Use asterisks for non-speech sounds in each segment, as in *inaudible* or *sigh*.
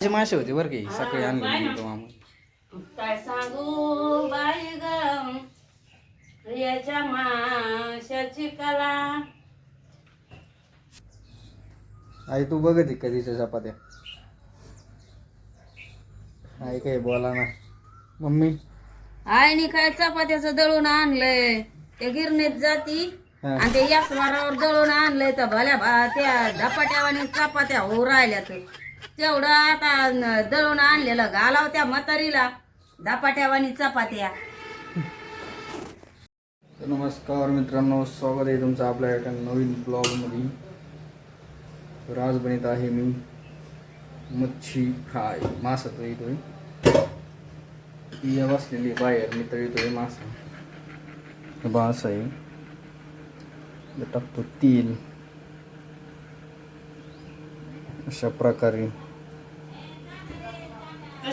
मासे होते बरं की सकाळी आणले तो मामा काय सांगू बाई ग? याच्या माशाची कला. आई तू बघत कधीच्या चपात्या? आई काय बोला ना. मम्मी? आईने काय चपात्याचं दळून आणलंय? त्या गिरणीत जाती. आणि ते यासवारावर दळून आणलंय तर भल्या त्या धपाट्यावानी चपात्या होऊ राहिल्या तर तेवढं आता दळून आणलेलं घालाव त्या म्हातारीला. धपाट्यावानी चपात्या. तर नमस्कार मित्रांनो स्वागत आहे तुमचं आपल्या एका नवीन ब्लॉगमध्ये. तर आज बनत आहे मी मच्छी फ्राय मासा तो येतोय पिया बसलेली बाहेर मी तर येतोय मासा. मास आहे. टाकतो तेल. अशा प्रकारे.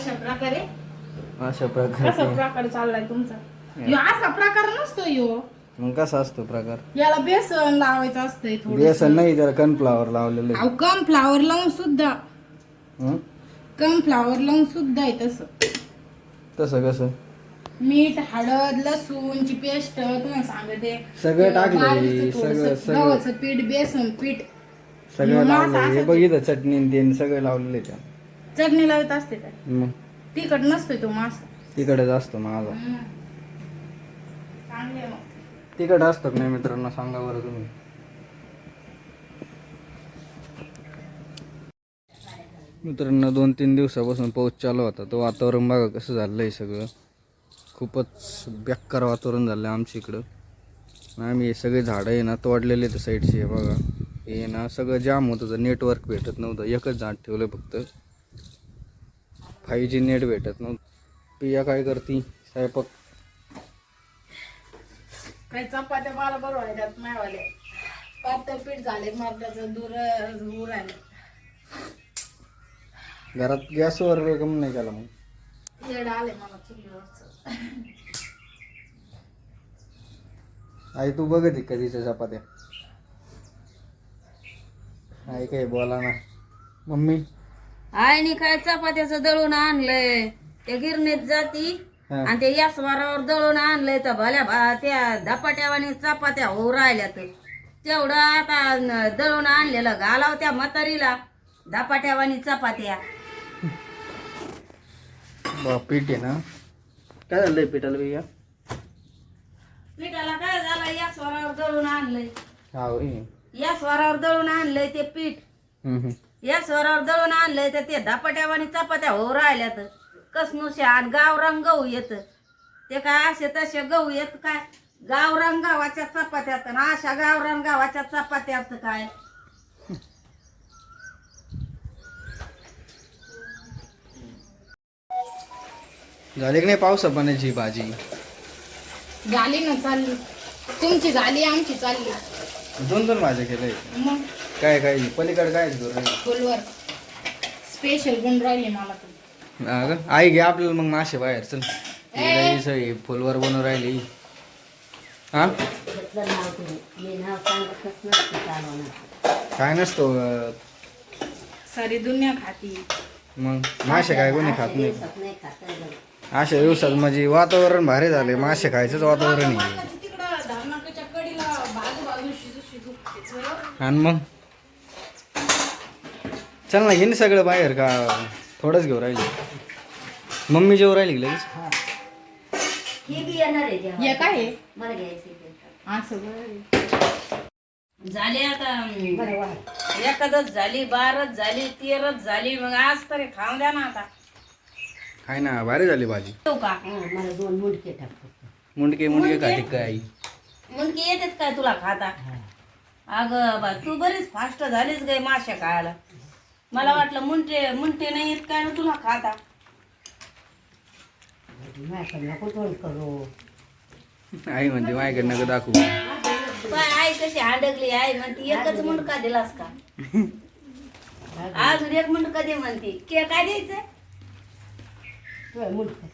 अशा प्रकारे? अशा कसा प्रकारे प्रकार चाललाय तुमचा? ह्यो असा प्रकार नसतो यो. मग कसा असतो प्रकार? याला बेसन लावायचं असतंय थोडं बेसन नाही त्याला कनफ्लावर लावलेलं आहे. अहो कम फ्लावर लावून सुद्धा. हं? कम फ्लावर लावून सुद्धा आहे तसं. तसं कसं? मीठ हळद लसूणची पेस्ट तुम्हाला सांगते. सगळं टाकलंय, बाजरीचं सगळं- थोडंसं सगळं. गव्हाचं पीठ बेसन पीठ. सगळं लावलं हे बघितलं चटणी आणि सगळं लावलेलं आहे त्या चटणी लावत असते काय? मग. तिखट नसतोय तो मासा. तिकडच असतो माझा. हम्म. चांगले मग. तिकड असतो का नाही मित्रांनो? सांगा बरं तुम्ही. मित्रांनो दोन तीन दिवसापासून पाऊस चालू होता. तो वातावरण बघा कसं झालंय सगळं. खूपच बेकार वातावरण झालं आमच्या इकडं. आणि आम्ही हे सगळे झाडं आहे ना तोडलेले तर साईडचे बघा. हे ना सगळं जाम होत. होतं नेटवर्क भेटत नव्हतं. एकच झाड ठेवलं फक्त. फाईव्ह जी नेट भेटत नव्हतं. पिया काय करती? स्वयंपाक? काही चपात्या मला बरोबर आहे त्यात मायवाले पातळ पीठ झाले मरणाचं दूर दूर आले. घरात गॅसवर कम नाही केला मग? येड आले मला चुलीवरचं. आई तू बघत आहे कधीच्या चपात्या? आई काय बोला ना. मम्मी? आईने काय चपात्याचं दळून आणलंय? त्या गिरणीत जाती हा. आणि ते यासवारावर दळून आणलंय तर भल्या भा त्या धपाट्यावानी चपात्या होऊ राहिल्या तर तेवढं आता न- दळून आणलेलं घालाव त्या म्हातारीला. धपाट्यावानी चपात्या. बा पीठ आहे ना? काय झालंय पिठाला भैया? पिठाला काय झालं या स्वरावर दळून आणलंय. हा. होय या स्वरावर दळून आणलंय ते पीठ. हम्म, हम्म. या स्वरावर दळून आणलंय तर ते धपाट्यावानी चपात्या होऊ राहिल्यात. कसनुशा आणि गावरान गहू येत. ते काय असे तसे गहू येत काय? गावरान गावाच्या चपात्यात आणि अशा गावरान गावाच्या चपात्यात काय? झाली की नाही पावसा पाण्याची भाजी? झाली ना चालली. तुमची झाली आमची चालली. दोन दोन भाज्या केल्या. मग? काय काय? पलीकडे काय? फुलवर स्पेशल गुण राहिले मला तर? आई घे आपल्याला मग मासे बाहेर चल. हे फुलवर बनवून राहिली. हा? काय नसतो अं, सारी दुनिया खाती. मग? मासे काय कोणी खात नाही? अशा दिवसात म्हणजे वातावरण भारी झाले मासे खायचंच वातावरण आहे. तिकडं धारणाच्या कडीला बाजू बाजू शिजू शिजू खायचं. आणि मग? चल ना ना सगळं बाहेर का? थोडंच घेऊ राहिली. मम्मी जेव राहिली लगेच? हे. काय आहे? असं बरं. झाली आता एखादच झाली बारच झाली तेरच झाली मग आज तरी खाऊन द्या ना आता. काय ना भारी झाली भाजी. का मुंडके मुंडके खाते काय? आई मुलगी येतेच काय तुला खाता? अगं बा तू बरीच फास्ट झालीच गे माश्या खायला. मला वाटलं मुंटे मुंटे नाही येत काय ना तुला खाता? आई म्हणते माझ्याकडे नका दाखवू. काय आई कशी हाडगली आई म्हणती एकच मुंडका दिलास का? अजून एक मुंडका दे म्हणती. के काय द्यायचं मुंडकं.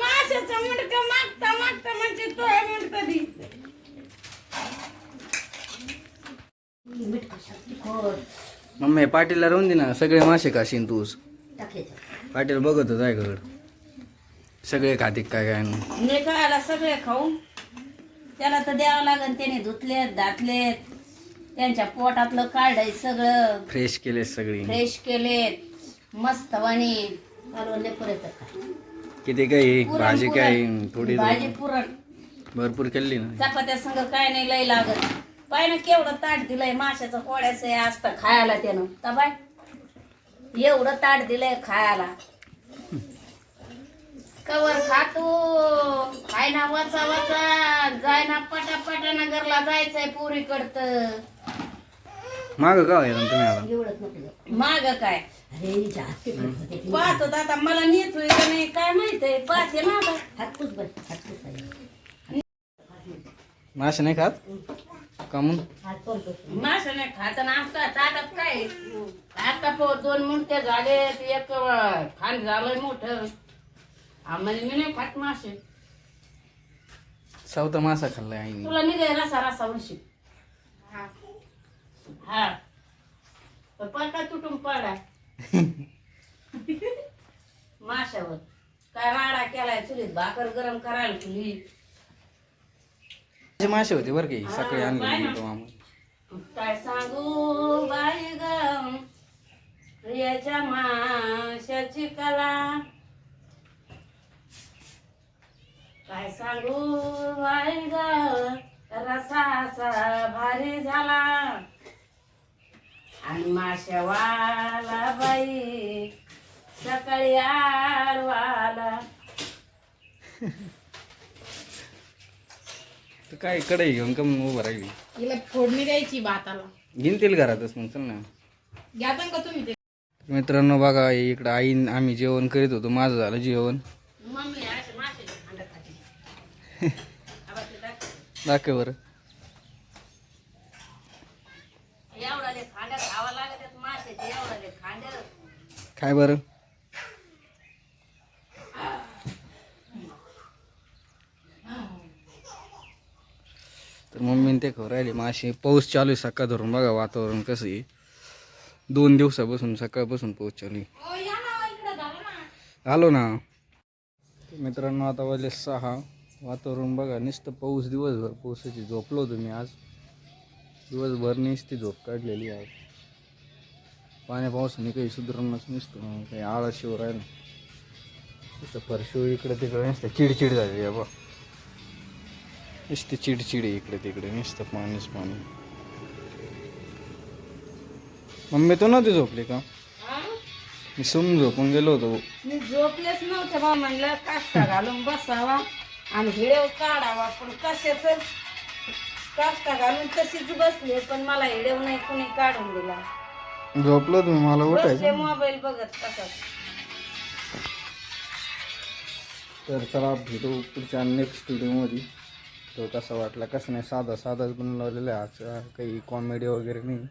माशाचं मुंडकं मागता मागता म्हणजे तो मुंडकं दी तिखट मम्मी पाटीलला राहून दे ना सगळे मासे खाशीन तूच. पाटील बघत होता घड सगळे खाते काय काय नाही. मी खायला सगळे खाऊन त्याला तर द्यावं लागेल त्याने धुतलेत दातलेत. त्यांच्या पोटातलं काढाय सगळं. फ्रेश केले सगळी. फ्रेश केलेत. मस्त वाणी. परत किती काही पुरण, भाजी पुरण. काय थोडी भाजी पुरण. भरपूर केली ना. चपात्या संग काय नाही लय लागत. पाय ना केवढं ताट दिलंय माशाचं पोळ्याचं हे असतं खायला त्यानं. का बाय एवढं ताट दिलंय खायला. कवर खातो. खाय ना वाचा वाचा जाय ना पटापटा नगरला जायचंय पुरी कडत माग का आहे तुम्ही आला? माग काय? पाहतो आता मला नेत होईल का नाही काय माहीत आहे? पाहते ना आता. मासे नाही खात? कामून मासं नाही खात ना असं ताटात काय आता पो दोन मुंडके झाले एक खांड झालंय मोठं. आम्हाला मी नाही खात मासे. सावता मासा खाल्लाय आईने. तुला निघाय रसा रसा उलशी हा. पाय काय तुटून पडा. *laughs* माशावर. काय राडा केलाय चुलीत भाकर गरम करायला तुली मासे होते बरं की सकाळी आणले. होते मामा काय सांगू बाई ग? प्रियाच्या माशाची कला. काय सांगू बाई ग? रसा असा भारी झाला. आणि माशावाला बाई सकाळी आडवाला तर काय कढई घेऊन का मग उभं राहिली? तिला फोडणी द्यायची भाताला. घेईन घरातच मग चल ना. घ्या का तुम्ही ते? मित्रांनो बघा इकडं आई आम्ही जेवण करीत होतो माझं झालं जेवण. मम्मी असे माशाचे खांड खाते. आबा ते दाख. दाखव बरं खावा लागत खांड काय बरं. तर मम्मीने ते खाऊ राहिले. मासे पाऊस चालू आहे सकाळ धरून. बघा वातावरण कसं आहे. दोन दिवसापासून सकाळपासून पाऊस चालू आहे. आलो ना. मित्रांनो आता वाजले सहा. वातावरण बघा नुसतं पाऊस दिवसभर पावसाची झोपलो होतो मी आज. दिवसभर नुसती झोप काढलेली आहे पाण्या पावसाने काही सुधारणच नसतं काही आळशीवर आहे ना. नुसतं फरशिव इकडे तिकडे नुसतं चिडचिड झाली आहे बा नुसती चिडचिड आहे इकडे तिकडे नुसतं पाणीच पाणी. मम्मी तो नव्हती झोपली का? मी सुम झोपून गेलो होतो. मी झोपलेच नव्हते बा म्हणलं काष्टा घालून बसावा आणि हिडेव काढावा. पण कशाच? काष्टा घालून तशीच बसले पण मला हिडेव नाही कुणी काढून दिला. झोपलो तुम्ही मला उठायचं मोबाईल बघत कसाच तर चला भेटू पुढच्या नेक्स्ट व्हिडिओमध्ये तो कसा वाटला कसं नाही साधा साधाच बनवलेला आहे आज काही कॉमेडी वगैरे नाही.